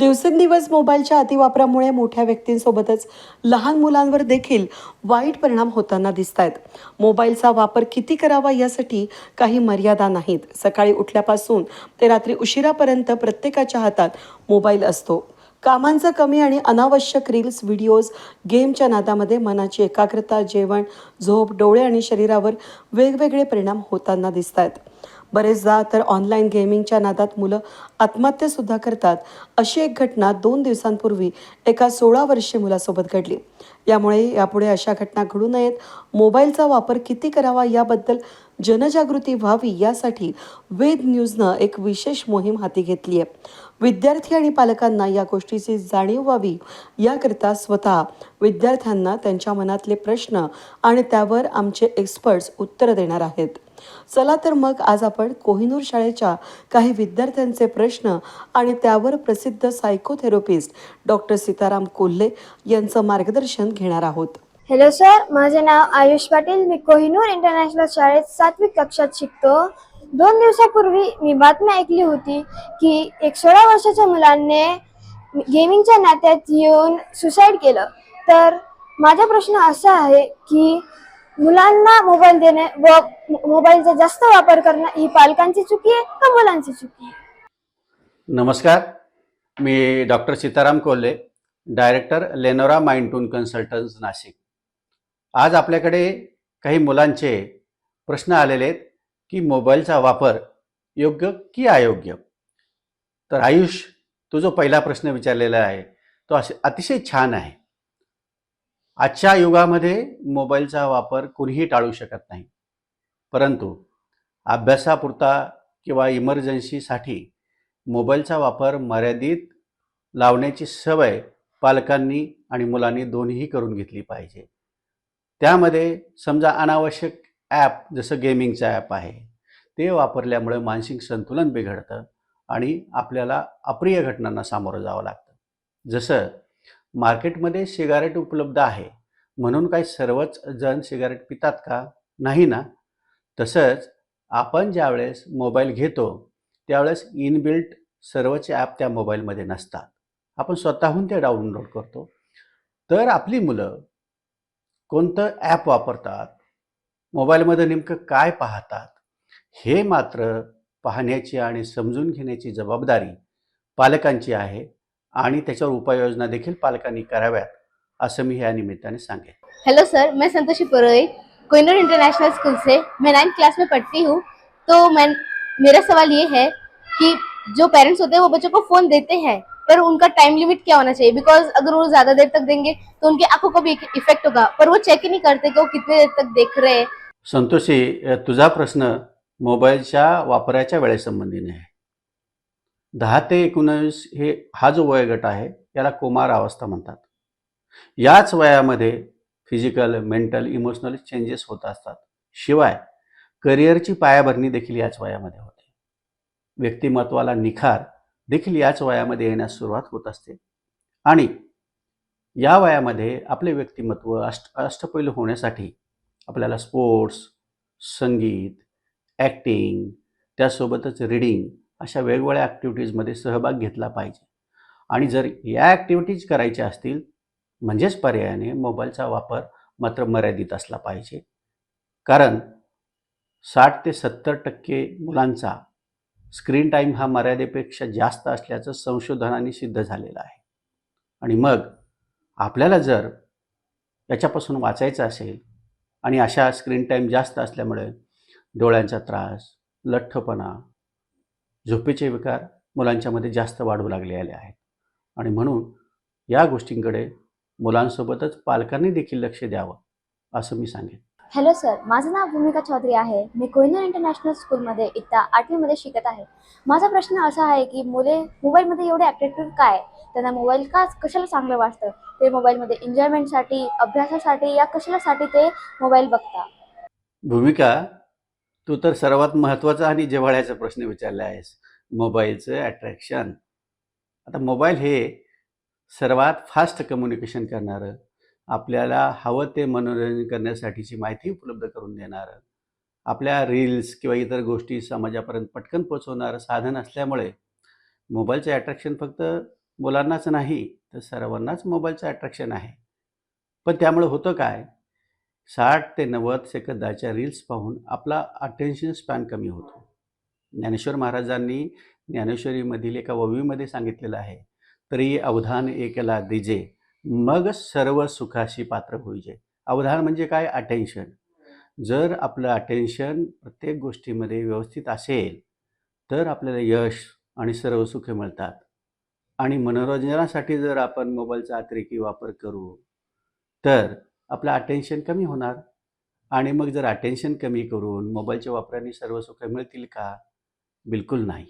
दिवसेंदिवस मोबाईलच्या अतिवापरामुळे मोठ्या व्यक्तींसोबतच लहान मुलांवर देखील वाईट परिणाम होताना दिसत आहेत मोबाईलचा वापर किती करावा यासाठी काही मर्यादा नाहीत. सकाळी उठल्यापासून ते रात्री उशिरापर्यंत प्रत्येकाच्या हातात मोबाईल असतो. कामांचं कमी आणि अनावश्यक रील्स व्हिडिओज गेमच्या नादामध्ये मनाची एकाग्रता जेवण झोप डोळे आणि शरीरावर वेगवेगळे परिणाम होताना दिसत आहेत बरेचदा तर ऑनलाईन गेमिंगच्या नादात मुलं आत्महत्यासुद्धा करतात. अशी एक घटना दोन दिवसांपूर्वी एका सोळा वर्षीय मुलासोबत घडली. यामुळे यापुढे अशा घटना घडू नयेत. मोबाईलचा वापर किती करावा याबद्दल जनजागृती व्हावी यासाठी वेद न्यूजनं एक विशेष मोहीम हाती घेतली आहे. विद्यार्थी आणि पालकांना या गोष्टीची जाणीव व्हावी याकरिता स्वतः विद्यार्थ्यांना त्यांच्या मनातले प्रश्न आणि त्यावर आमचे एक्सपर्ट्स उत्तरं देणार आहेत. चला तर मग आज आपण कोहिनूर शाळेच्या काही विद्यार्थ्यांचे प्रश्न आणि त्यावर प्रसिद्ध सायकोथेरपिस्ट डॉक्टर सीताराम कोल्हे यांचं मार्गदर्शन घेणार आहोत. हॅलो सर माझे नाव आयुष पाटील. मी कोहिनूर इंटरनॅशनल शाळेत सातवी कक्षात शिकतो. दोन दिवसापूर्वी मी बातमी ऐकली होती की एक सोळा वर्षाच्या मुलाने गेमिंगच्या नात्यात येऊन सुसाईड केलं. तर माझा प्रश्न असा आहे की मुलांना मोबाईल देणे व मोबाईलचा जास्त वापर करणं ही पालकांची चुकी आहे का मुलांची चुकी आहे? नमस्कार. मी डॉक्टर सीताराम कोल्हे डायरेक्टर लेनोरा माइंटून कन्सल्टन्स नाशिक. आज आपल्याकडे काही मुलांचे प्रश्न आलेले आहेत की मोबाईलचा वापर योग्य की अयोग्य? तर आयुष तो जो पहिला प्रश्न विचारलेला आहे तो असे अतिशय छान आहे. आजच्या युगामध्ये मोबाईलचा वापर कुणीही टाळू शकत नाही. परंतु अभ्यासापुरता किंवा इमर्जन्सीसाठी मोबाईलचा वापर मर्यादित लावण्याची सवय पालकांनी आणि मुलांनी दोन्हीही करून घेतली पाहिजे. त्यामध्ये समजा अनावश्यक ॲप जसं गेमिंगचं ॲप आहे ते वापरल्यामुळे मानसिक संतुलन बिघडतं आणि आपल्याला अप्रिय घटनांना सामोरं जावं लागतं. जसं मार्केटमध्ये सिगारेट उपलब्ध आहे म्हणून काही सर्वच जण सिगारेट पितात का? नाही ना? तसंच आपण ज्यावेळेस मोबाईल घेतो त्यावेळेस इनबिल्ट सर्वच ॲप त्या मोबाईलमध्ये नसतात. आपण स्वतःहून ते डाउनलोड करतो. तर आपली मुलं कोणतं ॲप वापरतात? मोबाईलमध्ये नेमकं काय पाहतात? हे मात्र पाहण्याची आणि समजून घेण्याची जबाबदारी पालकांची आहे आणि त्याच्यावर उपाययोजना देखील पालकांनी कराव्यात असं मी या निमित्ताने सांगेन. हेलो सर मैं संतोषी पुरोहित कोइनूर इंटरनेशनल स्कूल से. मैं नाइन्थ क्लास में पढ़ती हूँ. तो मैं मेरा सवाल ये है कि जो पेरेंट्स होते हैं वो बच्चों को फोन देते हैं। पर उनका टाइम लिमिट क्या होना चाहिए? बिकॉज अगर वो ज्यादा देर तक देंगे तो उनकी आंखों को भी इफेक्ट होगा। पर वो चेक ही नहीं करते कि वो कितने देर तक देख रहे हैं। संतोषी तुझा प्रश्न मोबाईलच्या वापराच्या वेळेसंबंधीने आहे दहा ते एकोणावीस हे हा जो वयोगट आहे याला कुमार अवस्था म्हणतात. याच वयामध्ये फिजिकल मेंटल इमोशनल चेंजेस होत असतात. शिवाय करिअरची पायाभरणी देखील याच वयामध्ये होते. व्यक्तिमत्वाला निखार देखील याच वयामध्ये येण्यास सुरुवात होत असते. आणि या वयामध्ये आपले व्यक्तिमत्व अष्ट अष्टपैलू होण्यासाठी आपल्याला स्पोर्ट्स संगीत ॲक्टिंग त्यासोबतच रीडिंग अशा वेगवेगळ्या ॲक्टिव्हिटीजमध्ये सहभाग घेतला पाहिजे. आणि जर या ॲक्टिव्हिटीज करायच्या असतील म्हणजेच पर्यायाने मोबाईलचा वापर मात्र मर्यादित असला पाहिजे. कारण साठ ते सत्तर टक्के मुलांचा स्क्रीन टाईम हा मर्यादेपेक्षा जास्त असल्याचं संशोधनाने सिद्ध झालेलं आहे. आणि मग आपल्याला जर याच्यापासून वाचायचं असेल आणि अशा स्क्रीन टाईम जास्त असल्यामुळे डोळ्यांचा त्रास लठ्ठपणा झोपेचे विकार मुलांच्यामध्ये जास्त वाढू लागलेले आहेत. आणि म्हणून या गोष्टींकडे मुलांसोबतच पालकांनी देखील लक्ष द्यावं असं मी सांगेन. हॅलो सर माझं नाव भूमिका चौधरी आहे. मी कोहिनूर इंटरनॅशनल स्कूलमध्ये इत्ता आठवीमध्ये शिकत आहे. माझा प्रश्न असा आहे की मुले मोबाईलमध्ये एवढे ॲट्रॅक्टिव्ह काय? त्यांना मोबाईल का कशाला चांगलं वाटतं? ते मोबाईलमध्ये एन्जॉयमेंटसाठी अभ्यासासाठी या कशासाठी ते मोबाईल बघता? भूमिका तू तर सर्वात महत्त्वाचा आणि जिव्हाळ्याचा प्रश्न विचारला आहेस. मोबाईलचं अट्रॅक्शन आता मोबाईल हे सर्वात फास्ट कम्युनिकेशन करणारं आपल्याला हवं ते मनोरंजन करण्यासाठीची माहिती उपलब्ध करून देणारं. आपल्या रील्स किंवा इतर गोष्टी समाजापर्यंत पटकन पोचवणारं साधन असल्यामुळे मोबाईलचं ॲट्रॅक्शन फक्त मुलांनाच नाही तर सर्वांनाच मोबाईलचं ॲट्रॅक्शन आहे. पण त्यामुळे होतं काय? साठ ते नव्वद सेकंदाच्या रील्स पाहून आपला अटेन्शन स्पॅन कमी होतो. ज्ञानेश्वर महाराजांनी ज्ञानेश्वरीमधील एका ववीमध्ये सांगितलेलं आहे तरी अवधान एकला दिजे मग सर्व सुखाशी पात्र होईजे अवधान म्हणजे काय? अटेन्शन जर आपलं अटेन्शन प्रत्येक गोष्टीमध्ये व्यवस्थित असेल तर आपल्याला यश आणि सर्व सुखे मिळतात. आणि मनोरंजनासाठी जर आपण मोबाईलचा अतिरेकी वापर करू तर आपलं अटेन्शन कमी होणार. आणि मग जर अटेन्शन कमी करून मोबाईलच्या वापराने सर्व सुखे मिळतील का? बिलकुल नाही.